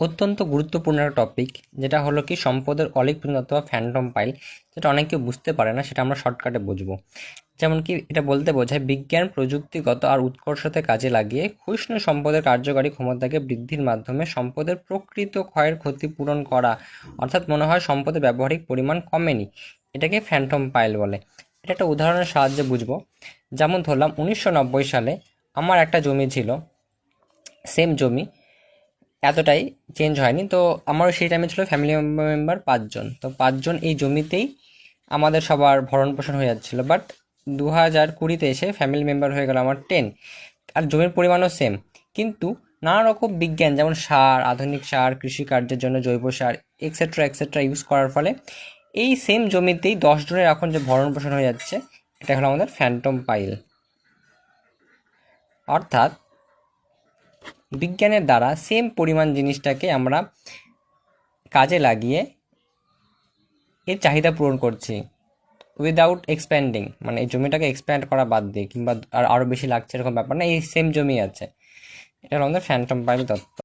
অত্যন্ত গুরুত্বপূর্ণ একটা টপিক যেটা হলো কি সম্পদের অলিক পুঞ্জ অথবা ফ্যান্টম পাইল যেটা অনেকে বুঝতে পারে না, সেটা আমরা শর্টকাটে বুঝব। যেমন কি এটা বলতে বোঝায়, বিজ্ঞান, প্রযুক্তিগত আর উৎকর্ষতে কাজে লাগিয়ে ক্ষয়িষ্ণু সম্পদের কার্যকারী ক্ষমতাকে বৃদ্ধির মাধ্যমে সম্পদের প্রকৃত ক্ষয়ের ক্ষতি পূরণ করা, অর্থাৎ মনে হয় সম্পদের ব্যবহারিক পরিমাণ কমেনি, এটাকে ফ্যান্টম পাইল বলে। এটা একটা উদাহরণের সাহায্যে বুঝব। যেমন ধরলাম, উনিশশো নব্বই সালে আমার একটা জমি ছিল সেম জমি এতটাই চেঞ্জ হয়নি। তো আমারও সেই টাইমে ছিল ফ্যামিলি মেম্বার পাঁচজন। তো পাঁচজন এই জমিতেই আমাদের সবার ভরণ পোষণ হয়ে যাচ্ছিল। বাট দু হাজার কুড়িতে এসে ফ্যামিলি মেম্বার হয়ে গেল আমার টেন আর জমির পরিমাণও সেম কিন্তু নানা রকম বিজ্ঞান, যেমন সার, আধুনিক সার, কৃষিকার্যের জন্য জৈব সার এক্সেট্রা এক্সেট্রা ইউজ করার ফলে এই সেম জমিতেই জনের এখন যে ভরণ পোষণ হয়ে যাচ্ছে, এটা হলো আমাদের ফ্যান্টম পাইল অর্থাৎ বিজ্ঞানের দ্বারা সেম পরিমাণ জিনিসটাকে আমরা কাজে লাগিয়ে এর চাহিদা পূরণ করছি। উইদাউট এক্সপ্যান্ডিং মানে এই জমিটাকে এক্সপ্যান্ড করা বাদ দিয়ে, কিংবা আর আরও বেশি লাগছে এরকম ব্যাপার না, এই সেম জমি আছে। এটা হল আমাদের ফ্যান্টম পাইল তত্ত্ব।